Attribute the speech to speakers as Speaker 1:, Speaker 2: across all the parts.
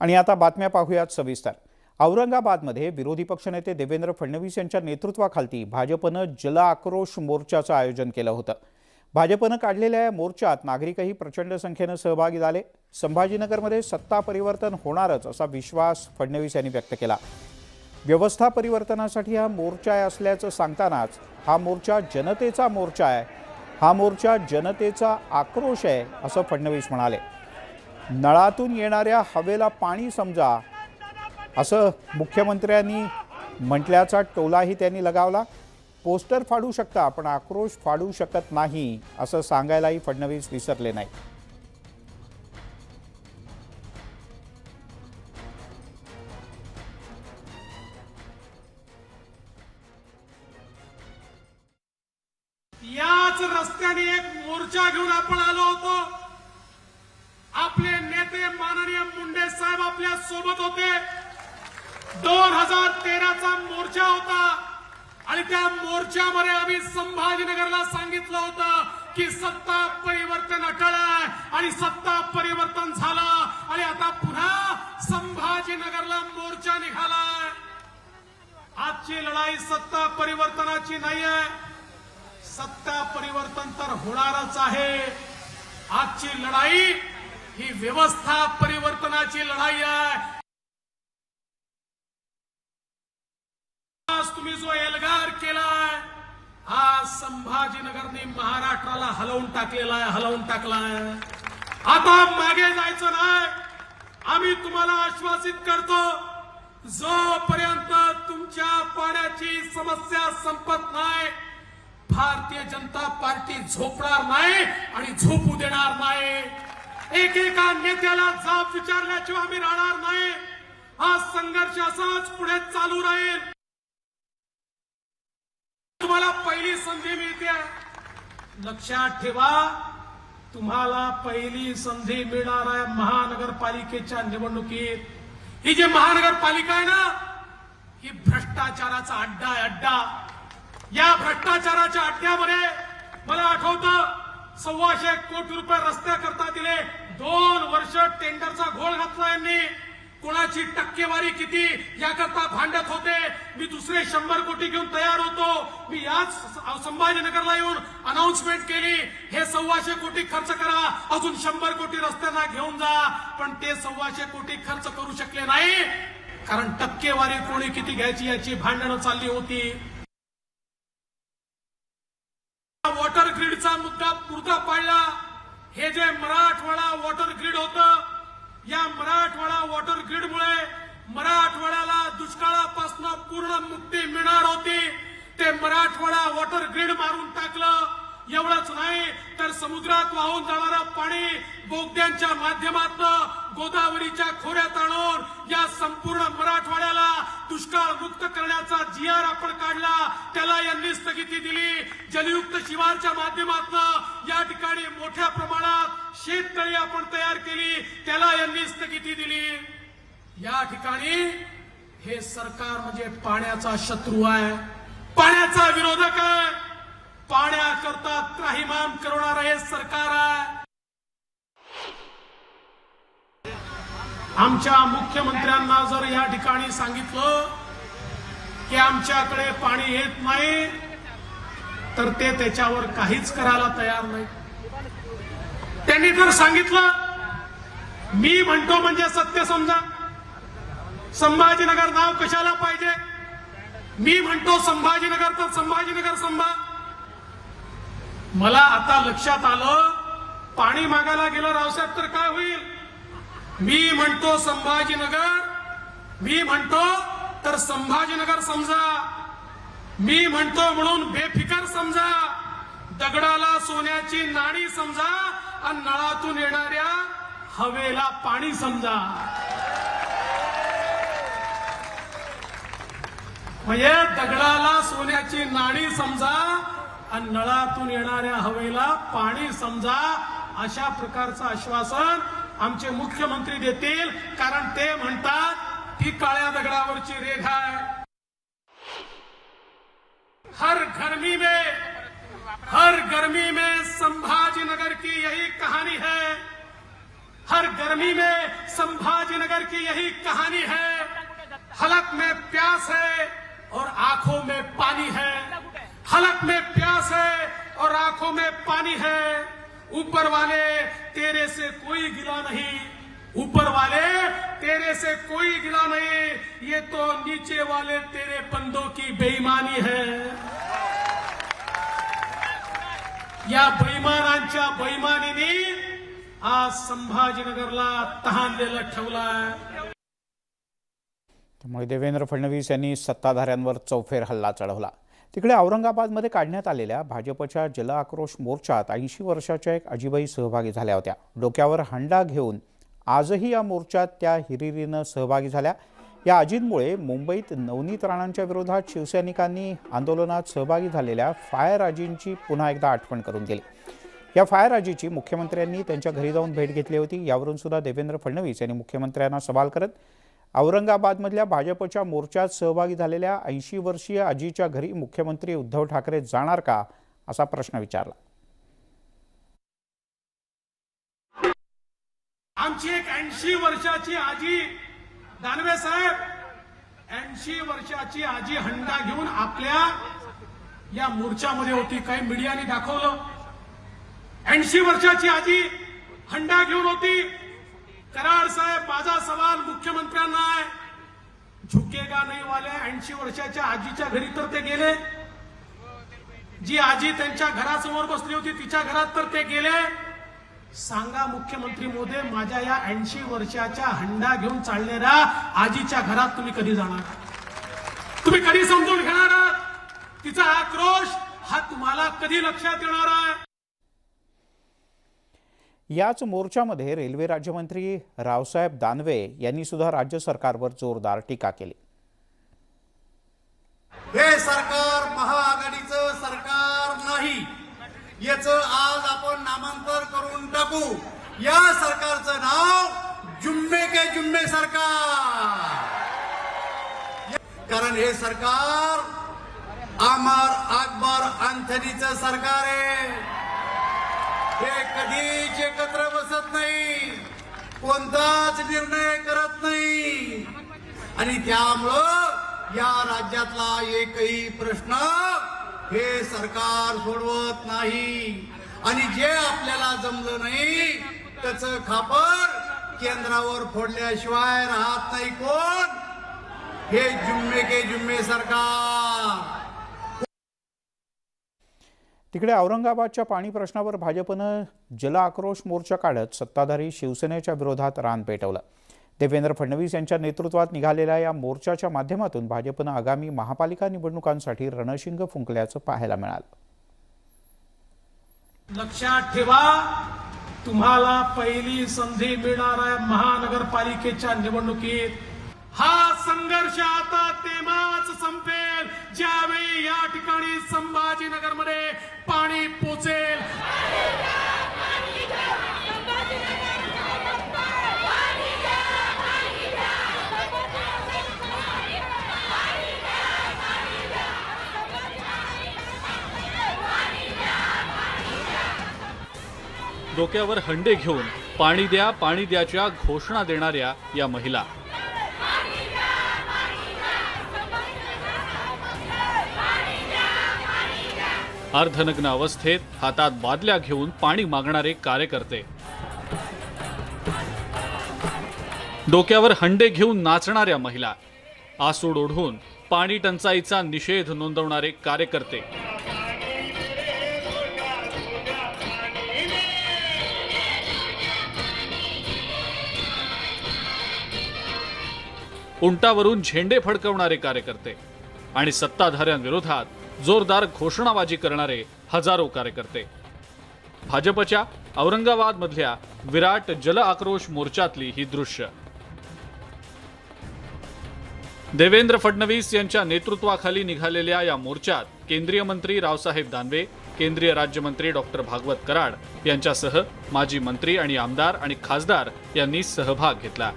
Speaker 1: आणि आता बातम्या पाहूयात सविस्तर. औरंगाबादमध्ये विरोधी पक्षनेते देवेंद्र फडणवीस यांच्या नेतृत्वाखालती भाजपनं जल आक्रोश मोर्चाचं आयोजन केलं होतं. भाजपनं काढलेल्या या मोर्चात नागरिकही प्रचंड संख्येनं सहभागी झाले. संभाजीनगरमध्ये सत्ता परिवर्तन होणारच असा विश्वास फडणवीस यांनी व्यक्त केला. व्यवस्था परिवर्तनासाठी हा मोर्चा आहे असल्याचं सांगतानाच हा मोर्चा जनतेचा मोर्चा आहे. हा मोर्चा जनतेचा आक्रोश आहे असं फडणवीस म्हणाले. नळातून येणाऱ्या हवेला पाणी समजा असं मुख्यमंत्र्यांनी म्हटल्याचा टोलाही त्यांनी लगावला. पोस्टर फाडू शकता पण आक्रोश फाडू शकत नाही असं सांगायलाही फडणवीस विसरले नाही
Speaker 2: सत्ता परिवर्तन तर होणारच आहे. आजची लढाई ही व्यवस्था परिवर्तनाची लढाई आहे. आज तुम्ही जो एल्गार केलाय आज संभाजीनगरने महाराष्ट्राला हलवून टाकलेला आहे हलवून टाकलाय आता मागे जायचं नाही. आम्ही तुम्हाला आश्वासित करतो जोपर्यंत तुमच्या पाण्याची समस्या संपत नाही भारतीय जनता पार्टी झोपणार नाही आणि झोपू देणार नाही. एकेका नेत्याला जाब विचारल्याशिवाय आम्ही राहणार नाही. हा संघर्ष असाच पुढे चालू राहील. तुम्हाला पहिली संधी मिळते. लक्षात ठेवा तुम्हाला पहिली संधी मिळणार आहे महानगरपालिकेच्या निवडणुकीत. ही जी महानगरपालिका आहे ना ही भ्रष्टाचाराचा अड्डा आहे अड्डा. या भ्रष्टाचाराच्या अड्ड्यामध्ये मला आठवतं सव्वाशे कोटी रुपये रस्त्याकरता दिले. दोन वर्ष टेंडरचा घोळ घातला यांनी. कोणाची टक्केवारी किती याकरता भांडत होते. मी दुसरे शंभर कोटी घेऊन तयार होतो. मी याच संभाजीनगरला येऊन अनाउन्समेंट केली. हे सव्वाशे कोटी खर्च करा. अजून शंभर कोटी रस्त्यांना घेऊन जा. पण ते सव्वाशे कोटी खर्च करू शकले नाही. कारण टक्केवारी कोणी किती घ्यायची याची भांडणं चालली होती वॉटर ग्रीडचा मुद्दा पुरता पाडला हे जे मराठवाडा वॉटर ग्रीड होतं या मराठवाडा वॉटर ग्रीडमुळे मराठवाड्याला दुष्काळापासून पूर्ण मुक्ती मिळणार होती. ते मराठवाडा वॉटर ग्रीड मारून टाकलं. एवढंच नाही तर समुद्रात वाहून जाणारं पाणी बोगद्यांच्या माध्यमातून गोदावरीच्या खोऱ्यात आणून या संपूर्ण मराठवाड्याला दुष्काळ मुक्त करण्याचा जी आर आपण काढला. त्याला यांनी स्थगिती दिली. जलयुक्त शिवारच्या माध्यमातून या ठिकाणी मोठ्या शेततळी आपण तयार केली त्याला यांनी स्थगिती दिली. या ठिकाणी हे सरकार म्हणजे पाण्याचा शत्रू आहे. पाण्याचा विरोधक आहे. पाण्याकरता त्राहिमाम करवणार हे सरकार आहे. आमच्या मुख्यमंत्र्यांना जर या ठिकाणी सांगितलं की आमच्याकडे पाणी येत नाही तर ते त्याच्यावर काहीच करायला तयार नाही त्यांनी जर सांगितलं मी म्हणतो म्हणजे सत्य समजा. संभाजीनगर नाव कशाला पाहिजे? मी म्हणतो संभाजीनगर तर संभाजीनगर संभा. मला आता लक्षात आलं पाणी मागायला गेलं रावसाहेब तर काय होईल? मी म्हणतो संभाजीनगर मी म्हणतो तर संभाजीनगर समजा. मी म्हणतो म्हणून बेफिकर समजा. दगडाला सोन्याची नाणी समजा. आणि नळातून येणाऱ्या हवेला पाणी समजा. म्हणजे दगडाला सोन्याची नाणी समजा आणि नळातून येणाऱ्या हवेला पाणी समजा अशा प्रकारचं आश्वासन आमचे मुख्यमंत्री देतील. कारण ते म्हणतात ही काळ्या दगडावरची रेखा आहे. हर गर्मी में हर गर्मी में संभाजीनगर की यही कहानी है। हर गर्मी में संभाजीनगर की की यही कहानी है। हलक में प्यास है और आँखों में पानी है। हलक में प्यास है और आँखों में पानी है। ऊपर वाले तेरे से कोई गिला नहीं। ऊपर वाले तेरे से कोई गिला नहीं। ये तो नीचे वाले तेरे बंदों की बेईमानी है। या बैमानांच्या बैमानीने आज संभाजीनगरला तहानलेलं ठेवला
Speaker 1: त्यामुळे देवेंद्र फडणवीस यांनी सत्ताधाऱ्यांवर चौफेर हल्ला चढवला. तिकडे औरंगाबादमध्ये काढण्यात आलेल्या भाजपच्या जल आक्रोश मोर्चात ऐंशी वर्षाच्या एक अजिबाई सहभागी झाल्या होत्या. डोक्यावर हंडा घेऊन आजही या मोर्चात त्या हिरिरीनं सहभागी झाल्या. या अजितमुळे मुंबईत नवनीत राणांच्या विरोधात शिवसैनिकांनी आंदोलनात सहभागी झालेल्या फायर आजींची पुन्हा एकदा आठवण करून दिली. या फायर आजीची मुख्यमंत्र्यांनी त्यांच्या घरी जाऊन भेट घेतली होती. यावरून सुद्धा देवेंद्र फडणवीस यांनी मुख्यमंत्र्यांना सवाल करत औरंगाबादमधल्या भाजपच्या मोर्चात सहभागी झालेल्या ऐंशी वर्षीय आजीच्या घरी मुख्यमंत्री उद्धव ठाकरे जाणार का असा प्रश्न विचारला.
Speaker 2: आमची एक ऐंशी वर्षाची आजी दानवे साहेब ऐंशी वर्षाची आजी हंडा घेऊन आपल्या या मोर्चामध्ये होती. काही मीडियाने दाखवलं. ऐंशी वर्षाची आजी हंडा घेऊन होती. कराड साहेब माझा सवाल मुख्यमंत्र्यांना आहे. झुकेगा नाही वाल्या ऐंशी वर्षाच्या आजीच्या घरी तर ते गेले. जी आजी त्यांच्या घरासमोर बसली होती तिच्या घरात तर ते गेले. सांगा मुख्यमंत्री मोदय माझ्या या ऐंशी वर्षाच्या हंडा घेऊन चालणाऱ्या आजीच्या घरात तुम्ही कधी जाणार? तुम्ही कधी समजून घेणार आहात? तिचा आक्रोश हा तुम्हाला कधी लक्षात येणार आहे?
Speaker 1: याच मोर्चामध्ये रेल्वे राज्यमंत्री रावसाहेब दानवे यांनी सुद्धा राज्य सरकारवर जोरदार टीका केली.
Speaker 3: हे सरकार याच आज आपण नामांतर करून टाकू. या सरकारचं नाव जुम्मे के जुम्मे सरकार. कारण हे सरकार आमार अकबर अंथनीचं सरकार आहे. हे कधीच एकत्र बसत नाही. कोणताच निर्णय करत नाही. आणि त्यामुळं या राज्यातला एकही प्रश्न हे सरकार सोडवत नाही. आणि जे आपल्याला जमलं नाही त्याचं खापर केंद्रावर फोडल्याशिवाय राहत नाही कोण? हे जुम्मे के जुम्मे सरकार.
Speaker 1: तिकडे औरंगाबादच्या पाणी प्रश्नावर भाजपनं जल आक्रोश मोर्चा काढत सत्ताधारी शिवसेनेच्या विरोधात रान पेटवलं. देवेंद्र फडणवीस यांच्या नेतृत्वात निघालेल्या या मोर्चाच्या माध्यमातून भाजपनं आगामी महापालिका निवडणुकांसाठी रणशिंग फुंकल्याचं पाहायला मिळालं.
Speaker 2: लक्षात ठेवा तुम्हाला पहिली संधी मिळणार आहे महानगरपालिकेच्या निवडणुकीत. हा संघर्ष आता तेव्हाच संपेल ज्यावेळी या ठिकाणी संभाजीनगरमध्ये पाणी पोचेल.
Speaker 4: डोक्यावर हंडे घेऊन पाणी द्या पाणी द्याच्या घोषणा देणाऱ्या या महिला. अर्धनग्न अवस्थेत हातात बादल्या घेऊन पाणी मागणारे कार्यकर्ते. डोक्यावर हंडे घेऊन नाचणाऱ्या महिला. आसूड ओढून पाणी टंचाईचा निषेध नोंदवणारे कार्यकर्ते. उंटावरून झेंडे फडकवणारे कार्यकर्ते आणि सत्ताधाऱ्यांविरोधात जोरदार घोषणाबाजी करणारे हजारो कार्यकर्ते. भाजपच्या औरंगाबादमधल्या विराट जल आक्रोश मोर्चातली ही दृश्य. देवेंद्र फडणवीस यांच्या नेतृत्वाखाली निघालेल्या या मोर्चात केंद्रीय मंत्री रावसाहेब दानवे केंद्रीय राज्यमंत्री डॉक्टर भागवत कराड यांच्यासह माजी मंत्री आणि आमदार आणि खासदार यांनी सहभाग घेतला.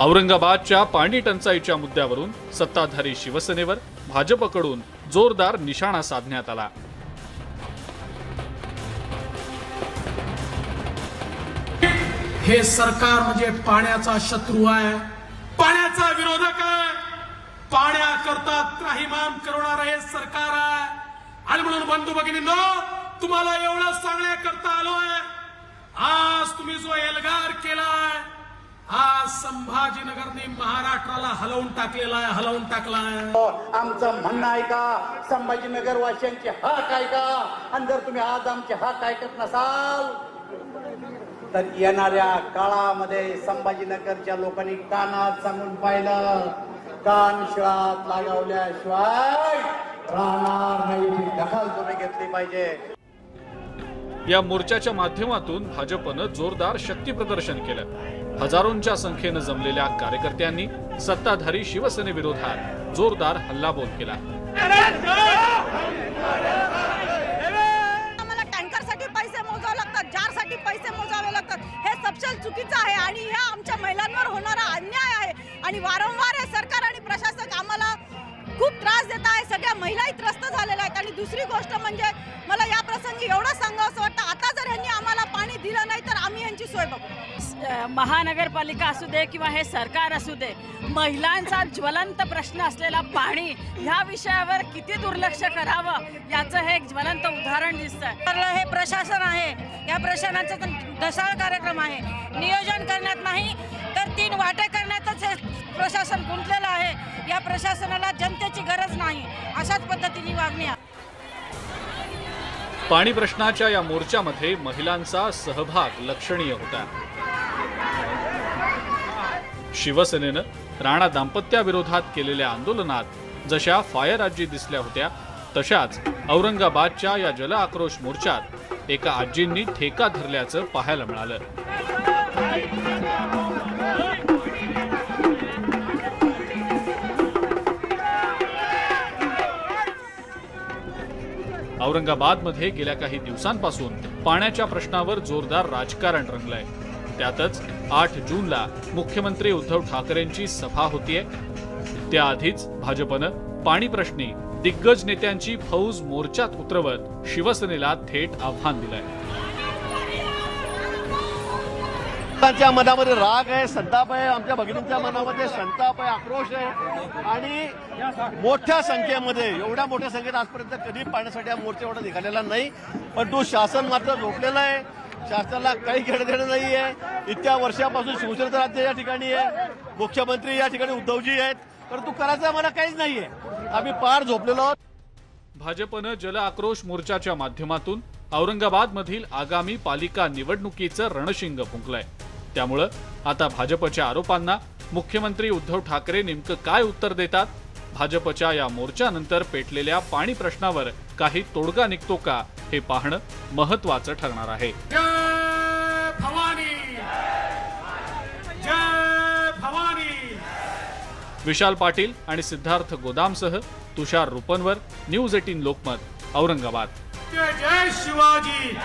Speaker 4: औरंगाबादच्या पाणी टंचाईच्या मुद्द्यावरून सत्ताधारी शिवसेनेवर भाजपकडून जोरदार निशाणा साधण्यात आला.
Speaker 2: हे सरकार म्हणजे पाण्याचा शत्रू आहे. पाण्याचा विरोधक आहे. पाण्याकरता त्राहिमाम करवणार हे सरकार आहे. आणि म्हणून बंधू भगिनींनो तुम्हाला एवढं सांगण्याकरता आलोय. आज तुम्ही जो एल्गार केलाय आज संभाजीनगरने महाराष्ट्राला हलवून टाकलेला आहे हलवून टाकलाय
Speaker 3: आमचं म्हणणं ऐका संभाजीनगर वासियांचे हक ऐका आणि जर तुम्ही आज आमचे हक ऐकत नसाल तर येणाऱ्या काळामध्ये संभाजीनगरच्या लोकांनी कानात सांगून पाहिलं कान शिळात लागावल्याशिवाय राहणार नाही. ही दखल तुम्ही घेतली पाहिजे.
Speaker 4: या मोर्चाच्या माध्यमातून भाजपनं जोरदार शक्ती प्रदर्शन केलं. हजारोंच्या संख्येनं जमलेल्या कार्यकर्त्यांनी सत्ताधारी शिवसेनेविरोधात जोरदार हल्लाबोल केला.
Speaker 5: आम्हाला टँकरसाठी पैसे मोजावे लागतात जारसाठी पैसे मोजावे लागतात. हे सपशेल चुकीचं आहे आणि ह्या आमच्या महिलांवर होणारा अन्याय आहे. आणि वारंवार हे सरकार आणि प्रशासक आम्हाला खूप त्रास देत आहे. सगळ्या महिलाही त्रस्त झालेल्या आहेत. आणि दुसरी गोष्ट म्हणजे मला या प्रसंगी एवढं सांगावं असं वाटतं आता जर यांनी आम्हाला पाणी दिलं नाही तर आम्ही यांची सोय बघू.
Speaker 6: महानगरपालिका असू दे किंवा हे सरकार असू दे महिलांचा ज्वलंत प्रश्न असलेला पाणी ह्या विषयावर किती दुर्लक्ष करावं याचं हे एक ज्वलंत उदाहरण दिसतंय.
Speaker 5: तर हे प्रशासन आहे. या प्रशासनाचा तर ढसाळ कार्यक्रम आहे. नियोजन करण्यात नाही तर तीन वाटे करण्यातच हे प्रशासन गुंतलेलं आहे. या प्रशासनाला जनतेची गरज नाही. अशाच पद्धतीने वागणे
Speaker 4: पाणी प्रश्नाच्या या मोर्चामध्ये महिलांचा सहभाग लक्षणीय होता. शिवसेनेनं राणा दाम्पत्याविरोधात केलेल्या आंदोलनात जशा फायर आजी दिसल्या होत्या तशाच औरंगाबादच्या या जल आक्रोश मोर्चात एका आजींनी ठेका धरल्याचं पाहायला मिळालं. औरंगाबादमध्ये गेल्या काही दिवसांपासून पाण्याच्या प्रश्नावर जोरदार राजकारण रंगलंय. त्यातच आठ जूनला मुख्यमंत्री उद्धव ठाकरेंची सभा होतीये. त्याआधीच भाजपनं पाणी प्रश्नी दिग्गज नेत्यांची फौज मोर्चात उतरवत शिवसेनेला थेट आव्हान दिलंय.
Speaker 7: त्यांच्या मनामध्ये राग आहे संताप आहे आमच्या भगिनींच्या मनामध्ये संताप आहे आक्रोश आहे. आणि मोठ्या संख्येमध्ये एवढ्या मोठ्या संख्येत आजपर्यंत कधी पाण्यासाठी हा मोर्चा एवढा निघालेला नाही पण तो शासन मात्र झोपलेला आहे. शासनाला काही घेणं देणं नाही आहे. इतक्या वर्षापासून शिवसेनेचं राज्य या ठिकाणी आहे. मुख्यमंत्री या ठिकाणी उद्धवजी आहेत. परंतु करायचं आम्हाला काहीच नाहीये आम्ही पार झोपलेलो आहोत.
Speaker 4: भाजपनं जल आक्रोश मोर्चाच्या माध्यमातून औरंगाबादमधील आगामी पालिका निवडणुकीचं रणशिंग फुंकलंय. त्यामुळं आता भाजपच्या आरोपांना मुख्यमंत्री उद्धव ठाकरे नेमकं काय उत्तर देतात? भाजपच्या या मोर्चानंतर पेटलेल्या पाणी प्रश्नावर काही तोडगा निघतो का? हे पाहणं महत्वाचं ठरणार आहे.
Speaker 2: जय भवानी जय भवानी
Speaker 4: विशाल पाटील आणि सिद्धार्थ गोदामसह तुषार रुपनवर न्यूज एटीन लोकमत औरंगाबाद.
Speaker 2: जय जय शिवाजी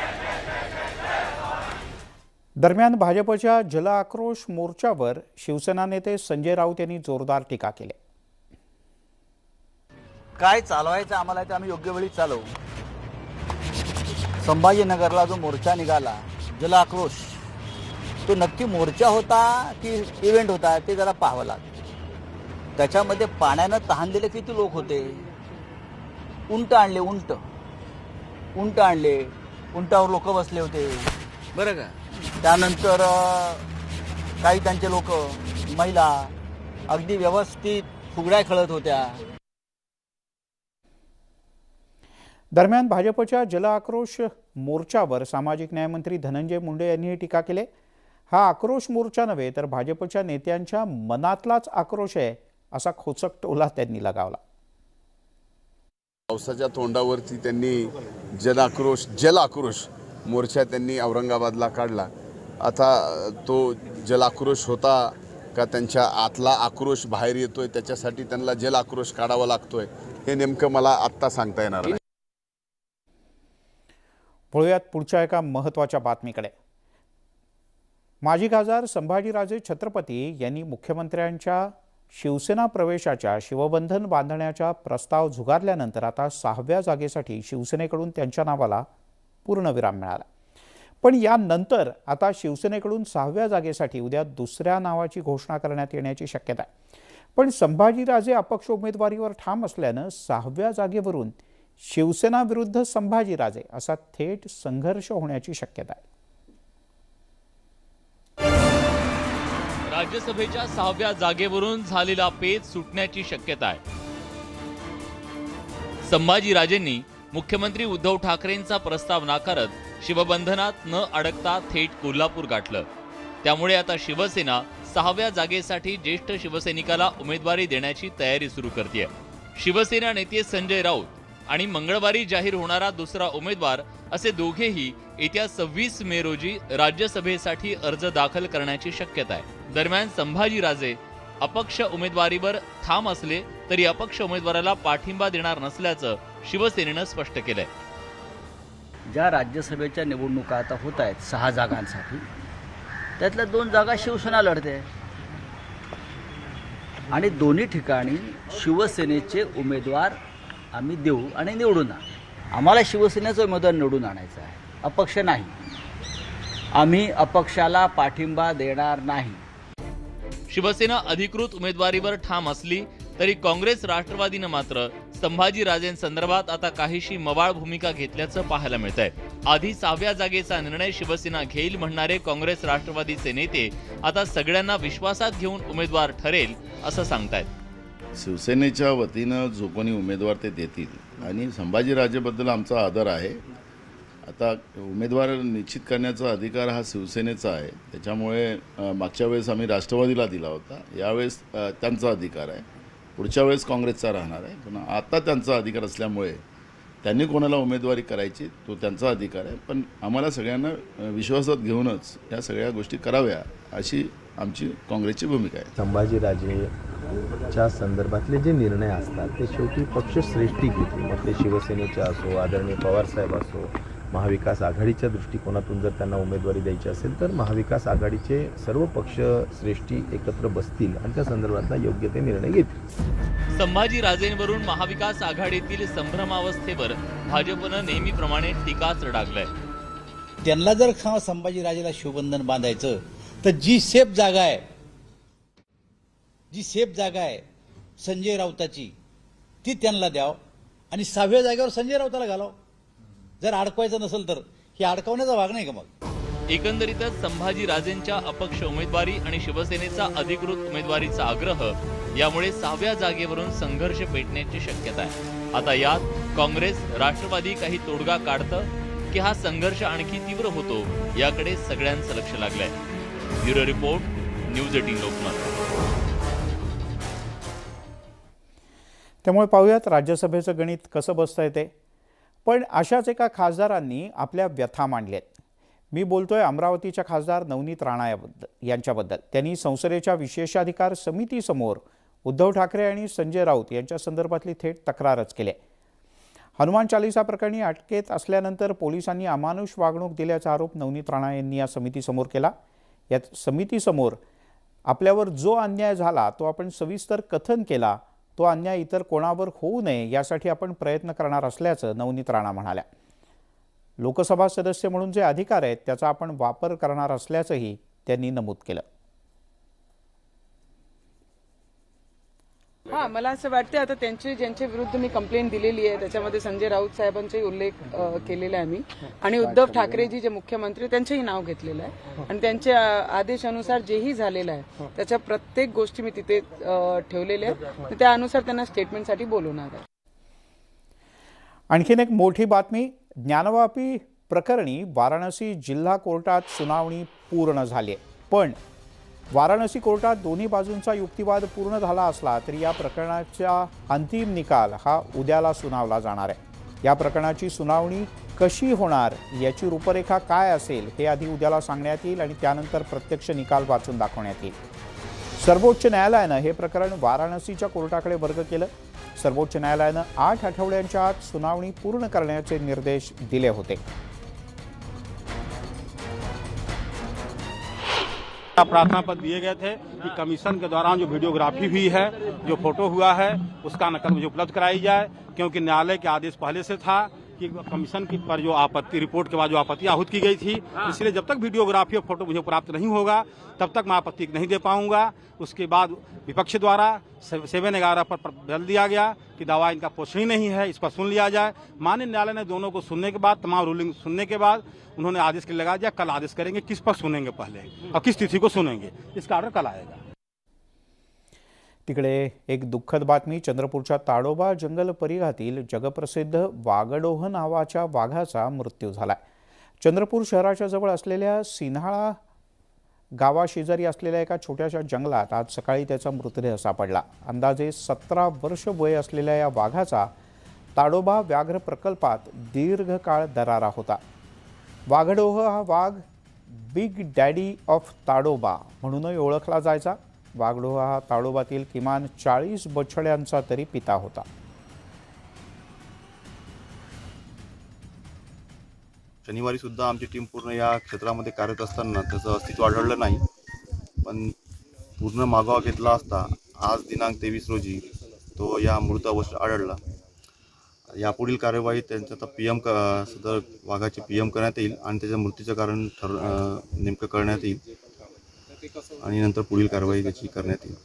Speaker 1: दरम्यान भाजपच्या जल आक्रोश मोर्चावर शिवसेना नेते संजय राऊत यांनी जोरदार टीका केली.
Speaker 8: काय चालवायचं आम्हाला ते आम्ही योग्य वेळी चालवू. संभाजीनगरला जो मोर्चा निघाला जल आक्रोश तो नक्की मोर्चा होता की इव्हेंट होता ते जरा पाहावं लागतं. त्याच्यामध्ये पाण्यानं तहानलेले किती लोक होते? उंट आणले उंट. उंट आणले उंटावर लोक बसले होते. बरं का? त्यानंतर काही त्यांचे लोक महिला अगदी व्यवस्थित फुगड्या खेळत होत्या.
Speaker 1: दरम्यान भाजपच्या जल आक्रोश मोर्चावर सामाजिक न्यायमंत्री धनंजय मुंडे यांनीही टीका केली. हा आक्रोश मोर्चा नव्हे तर भाजपच्या नेत्यांच्या मनातलाच आक्रोश आहे असा खोचक टोला त्यांनी लगावला.
Speaker 9: पावसाच्या तोंडावरती त्यांनी जलाक्रोश जल आक्रोश मोर्चा त्यांनी औरंगाबादला काढला. आता तो जलाक्रोश होता का त्यांच्या आतला आक्रोश बाहेर येतोय त्याच्यासाठी त्यांना जल आक्रोश काढावा लागतोय हे नेमकं मला आत्ता सांगता येणार नाही.
Speaker 1: वळूयात पुढच्या एका महत्त्वाच्या बातमीकडे. माजी खासदार संभाजीराजे छत्रपती यांनी मुख्यमंत्र्यांच्या शिवसेना प्रवेशाच्या शिवबंधन बांधण्याचा प्रस्ताव झुगारल्यानंतर आता सहाव्या जागेसाठी शिवसेनेकडून त्यांच्या नावाला पूर्णविराम मिळाला. पण यानंतर आता शिवसेनेकडून सहाव्या जागेसाठी उद्या दुसऱ्या नावाची घोषणा करण्यात येण्याची शक्यता आहे. पण संभाजीराजे अपक्ष उमेदवारीवर ठाम असल्यानं सहाव्या जागेवरून शिवसेना विरुद्ध संभाजीराजे असा थेट संघर्ष होण्याची शक्यता आहे.
Speaker 10: राज्यसभेच्या सहाव्या जागेवरून झालेला पेच सुटण्याची शक्यता आहे. संभाजीराजेंनी मुख्यमंत्री उद्धव ठाकरेंचा प्रस्ताव नाकारत शिवबंधनात न अडकता थेट कोल्हापूर गाठलं. त्यामुळे आता शिवसेना सहाव्या जागेसाठी ज्येष्ठ शिवसैनिकाला उमेदवारी देण्याची तयारी सुरू करते शिवसेना नेते संजय राऊत आणि मंगळवारी जाहीर होणारा दुसरा उमेदवार असे दोघेही येत्या सव्वीस मे रोजी राज्यसभेसाठी अर्ज दाखल करण्याची शक्यता आहे. दरम्यान संभाजीराजे अपक्ष उमेदवारीवर ठाम असले तरी अपक्ष उमेदवाराला पाठिंबा देणार नसल्याचं शिवसेनेनं स्पष्ट केलंय.
Speaker 8: ज्या राज्यसभेच्या निवडणुका आता होत आहेत सहा जागांसाठी त्यातल्या दोन जागा शिवसेना लढते. आणि दोन्ही ठिकाणी शिवसेनेचे उमेदवार आम्ही देऊ आणि निवडून आणू. आम्हाला शिवसेनेचं उमेदवार निवडून आणायचं आहे. अपक्ष नाही. आम्ही अपक्षाला पाठिंबा देणार नाही.
Speaker 10: शिवसेना अधिकृत उमेदवारीवर ठाम असली तरी काँग्रेस राष्ट्रवादीनं मात्र संभाजीराजेंसंदर्भात आता काहीशी मवाळ भूमिका घेतल्याचं पाहायला मिळत आहे आधी सहाव्या जागेचा निर्णय शिवसेना घेईल म्हणणारे काँग्रेस राष्ट्रवादीचे नेते आता सगळ्यांना विश्वासात घेऊन उमेदवार ठरेल असं सांगतायत.
Speaker 11: शिवसेनेच्या वतीनं जो कोणी उमेदवार ते देतील. आणि संभाजीराजेबद्दल आमचा आदर आहे. आता उमेदवार निश्चित करण्याचा अधिकार हा शिवसेनेचा आहे. त्याच्यामुळे मागच्या वेळेस आम्ही राष्ट्रवादीला दिला होता. यावेळेस त्यांचा अधिकार आहे. पुढच्या वेळेस काँग्रेसचा राहणार आहे. पण आता त्यांचा अधिकार असल्यामुळे त्यांनी कोणाला उमेदवारी करायची तो त्यांचा अधिकार आहे. पण आम्हाला सगळ्यांना विश्वासात घेऊनच या सगळ्या गोष्टी कराव्या अशी आमची काँग्रेसची भूमिका आहे.
Speaker 12: संभाजीराजे संभाजीराजेच्या संदर्भातले जे निर्णय असतात ते शेवटी पक्षश्रेष्ठी घेते मग ते शिवसेनेचे असो आदरणीय पवारसाहेब असो महाविकास आघाडीच्या दृष्टिकोनातून जर त्यांना उमेदवारी द्यायची असेल तर महाविकास आघाडीचे सर्व पक्षश्रेष्ठी एकत्र बसतील आणि त्या संदर्भातला योग्य ते निर्णय घेतील.
Speaker 10: संभाजीराजेंवरून महाविकास आघाडीतील संभ्रमावस्थेवर भाजपनं नेहमीप्रमाणे टीकाच डागलाय
Speaker 3: त्यांना जर खा संभाजीराजेला शिवबंधन बांधायचं तर जी सेफ जागा आहे जी सेफ जागा आहे संजय राऊताची ती त्यांना द्याव. आणि सहाव्या जागेवर संजय राऊताला घालाव. जर अडकवायचं नसेल तर हे अडकवण्याचा भाग नाही का मग?
Speaker 10: एकंदरीतच संभाजीराजेंच्या अपक्ष उमेदवारी आणि शिवसेनेचा अधिकृत उमेदवारीचा आग्रह यामुळे सहाव्या जागेवरून संघर्ष पेटण्याची शक्यता आहे. आता यात काँग्रेस राष्ट्रवादी काही तोडगा काढतं की हा संघर्ष आणखी तीव्र होतो याकडे सगळ्यांचं लक्ष लागलंय. Bureau report news eighteen Lokmat.
Speaker 1: त्यामुळे पाहूयात राज्यसभेचं गणित कसं बसतं ते. पण अशाच एका खासदारांनी आपल्या व्यथा मांडल्यात. मी बोलतो आहे अमरावतीच्या खासदार नवनीत राणा याबद्दल यांच्याबद्दल. त्यांनी संसदेच्या विशेषाधिकार समितीसमोर उद्धव ठाकरे आणि संजय राऊत यांच्या संदर्भातली थेट तक्रारच केली आहे. हनुमान चालिसा प्रकरणी अटकेत असल्यानंतर पोलिसांनी अमानुष वागणूक दिल्याचा आरोप नवनीत राणा यांनी या समितीसमोर केला. या समितीसमोर आपल्यावर जो अन्याय झाला तो आपण सविस्तर कथन केला तो अन्याय इतर कोणावर होऊ नये यासाठी आपण प्रयत्न करणार असल्याचं नवनीत राणा म्हणाल्या. लोकसभा सदस्य म्हणून जे अधिकार आहेत त्याचा आपण वापर करणार असल्याचंही त्यांनी नमूद केलं.
Speaker 6: हा मला असं वाटतं आता त्यांचे ज्यांच्या विरुद्ध मी कंप्लेंट दिलेली आहे त्याच्यामध्ये संजय राऊत साहेबांचाही उल्लेख केलेला आहे मी. आणि उद्धव ठाकरेजी जे मुख्यमंत्री त्यांचंही नाव घेतलेलं आहे. आणि त्यांच्या आदेशानुसार जेही झालेलं आहे त्याच्या प्रत्येक गोष्टी मी तिथे ठेवलेल्या आहेत. त्यानुसार त्यांना स्टेटमेंटसाठी बोलवणार आहे.
Speaker 1: आणखीन एक मोठी बातमी ज्ञानवापी प्रकरणी वाराणसी जिल्हा कोर्टात सुनावणी पूर्ण झाली आहे. पण वाराणसी कोर्टात दोन्ही बाजूंचा युक्तिवाद पूर्ण झाला असला तरी या प्रकरणाचा अंतिम निकाल हा उद्याला सुनावला जाणार आहे. या प्रकरणाची सुनावणी कशी होणार याची रूपरेखा काय असेल हे आधी उद्याला सांगण्यात येईल आणि त्यानंतर प्रत्यक्ष निकाल वाचून दाखवण्यात येईल. सर्वोच्च न्यायालयानं हे प्रकरण वाराणसीच्या कोर्टाकडे वर्ग केलं. सर्वोच्च न्यायालयानं आठ आठवड्यांच्या आत सुनावणी पूर्ण करण्याचे निर्देश दिले होते.
Speaker 2: प्रार्थना पर दिए गए थे कि कमीशन के दौरान जो वीडियोग्राफी हुई है जो फोटो हुआ है उसका नकल मुझे उपलब्ध कराई जाए क्योंकि न्यायालय के आदेश पहले से था।
Speaker 13: कि कमीशन की पर जो आपत्ति रिपोर्ट के बाद जो आपत्ति आहूत की गई थी इसलिए जब तक वीडियोग्राफी और फ़ोटो मुझे प्राप्त नहीं होगा तब तक मैं आपत्ति नहीं दे पाऊँगा। उसके बाद विपक्ष द्वारा सेवन ग्यारह पर बदल दिया गया कि दावा इनका पोषणी नहीं है इस पर सुन लिया जाए। माननीय न्यायालय ने दोनों को सुनने के बाद तमाम रूलिंग सुनने के बाद उन्होंने आदेश के लगा दिया कल आदेश करेंगे किस पर सुनेंगे पहले और किस तिथि को सुनेंगे इसका ऑर्डर कल आएगा।
Speaker 1: तिकडे एक दुःखद बातमी चंद्रपूरच्या ताडोबा जंगल परिघातील जगप्रसिद्ध वागडोह नावाच्या वाघाचा मृत्यू झालाय. चंद्रपूर शहराच्या जवळ असलेल्या सिन्हाळा गावाशेजारी असलेल्या एका छोट्याशा जंगलात आज सकाळी त्याचा मृतदेह सापडला. अंदाजे सतरा वर्ष वय असलेल्या या वाघाचा ताडोबा व्याघ्र प्रकल्पात दीर्घकाळ दरारा होता. वाघडोह हा वाघ बिग डॅडी ऑफ ताडोबा म्हणूनही ओळखला जायचा. वाघडोह हा ताडोबातील किमान चाळीस बछड्यांचा तरी पिता होता.
Speaker 14: शनिवारी सुद्धा आमची टीम पूर्ण या क्षेत्रामध्ये कार्यरत असताना त्याचं अस्तित्व आढळलं नाही. पण पूर्ण मागोवा घेतला असता आज दिनांक तेवीस रोजी तो या मृत अवस्थेत आढळला. यापुढील कार्यवाही त्यांचं आता पी एम क सदर वाघाचे पी एम करण्यात येईल आणि त्याच्या मृत्यूचं कारण ठर नेमकं करण्यात येईल. आणि नंतर पुढील कारवाई त्याची करण्यात येईल.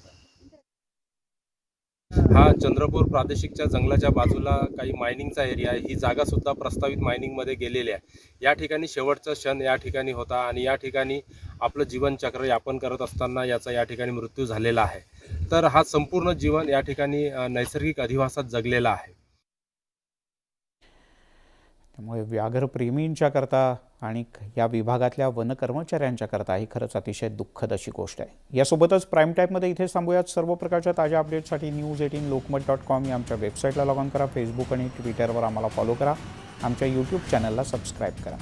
Speaker 15: हा चंद्रपूर प्रादेशिकच्या जंगलाच्या बाजूला काही मायनिंगचा एरिया आहे. ही जागा सुद्धा प्रस्तावित मायनिंगमध्ये गेलेली आहे. या ठिकाणी शेवटचा क्षण या ठिकाणी होता आणि या ठिकाणी आपलं जीवनचक्र यापन करत असताना याचा या ठिकाणी मृत्यू झालेला आहे. तर हा संपूर्ण जीवन या ठिकाणी नैसर्गिक अधिवासात जगलेला आहे.
Speaker 1: त्यामुळे व्याघ्रप्रेमींच्या करता आणि या विभागातल्या वन ही खरंच अतिशय दुःखद अशी गोष्ट आहे. यासोबतच प्राईम टाईममध्ये इथे थांबूयात. सर्व प्रकारच्या ताज्या अपडेटसाठी news eighteen Lokmat dot com या आमच्या वेबसाईटला लॉग ऑन करा. फेसबुक आणि ट्विटरवर आम्हाला फॉलो करा. आमच्या यूट्यूब चॅनलला सबस्क्राईब करा.